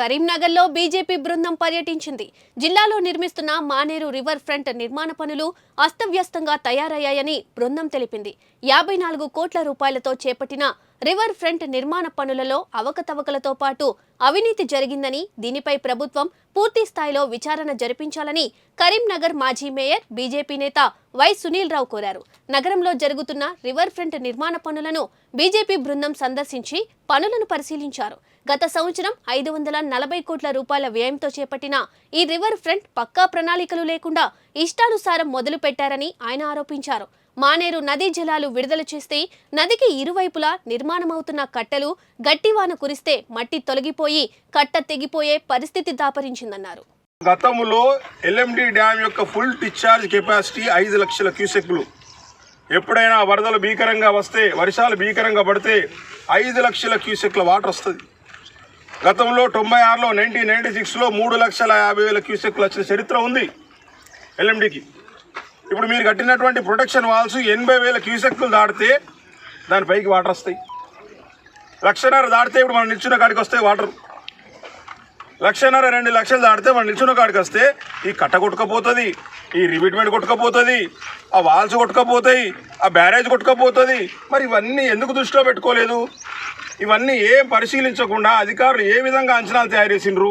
కరీంనగర్లో బీజేపీ బృందం పర్యటించింది. జిల్లాలో నిర్మిస్తున్న మానేరు రివర్ ఫ్రంట్ నిర్మాణ పనులు అస్తవ్యస్తంగా తయారయ్యాయని బృందం తెలిపింది. యాభై నాలుగు కోట్ల రూపాయలతో చేపట్టిన రివర్ ఫ్రంట్ నిర్మాణ పనులలో అవకతవకలతో పాటు అవినీతి జరిగిందని దీనిపై ప్రభుత్వం పూర్తి స్థాయిలో విచారణ జరిపించాలని కరీంనగర్ మాజీ మేయర్ బీజేపీ నేత వై సునీల్ రావు కోరారు. నగరంలో జరుగుతున్న రివర్ ఫ్రంట్ నిర్మాణ పనులను బీజేపీ బృందం సందర్శించి పనులను పరిశీలించారు. గత సంవత్సరం ఐదు వందల నలభై కోట్ల రూపాయల వ్యయంతో చేపట్టిన ఈ రివర్ ఫ్రంట్ పక్కా ప్రణాళికలు లేకుండా ఇష్టానుసారం మొదలు పెట్టారని ఆయన ఆరోపించారు. మానేరు నదీ జలాలు విడుదల చేస్తే నదికి ఇరువైపులా నిర్మాణమవుతున్న కట్టలు గట్టివాన కురిస్తే మట్టి తొలగిపోయి కట్ట తెగిపోయే పరిస్థితి దాపరించారు దాపరించిందన్నారు గతంలో ఎల్ఎండి డ్యామ్ యొక్క ఫుల్ డిశ్చార్జ్ కెపాసిటీ ఐదు లక్షల క్యూసెక్లు. ఎప్పుడైనా వరదలు భీకరంగా వస్తే వర్షాలు భీకరంగా పడితే ఐదు లక్షల క్యూసెక్ల వాటర్ వస్తుంది. గతంలో తొంభై ఆరులో నైన్టీన్ నైన్టీ సిక్స్లో మూడు లక్షల యాభై వేల క్యూసెక్లు వచ్చిన చరిత్ర ఉంది ఎల్ఎండికి. ఇప్పుడు మీరు కట్టినటువంటి ప్రొటెక్షన్ వాల్స్ ఎనభై వేల క్యూసెక్లు దాటితే దానిపైకి వాటర్ వస్తాయి. లక్షన్నర దాటితే ఇప్పుడు మనం నిల్చున్న కాడికి వస్తాయి వాటర్. లక్షన్నర రెండు లక్షలు దాటితే మన నిల్చున్న కాడికి వస్తే ఈ కట్ట కొట్టుకపోతుంది ఈ రిపీట్మెంట్ కొట్టుకపోతుంది ఆ వాల్స్ కొట్టుకపోతాయి ఆ బ్యారేజ్ కొట్టుకపోతుంది. మరి ఇవన్నీ ఎందుకు దృష్టిలో పెట్టుకోలేదు? ఇవన్నీ ఏం పరిశీలించకుండా అధికారులు ఏ విధంగా అంచనాలు తయారు చేసిండ్రు?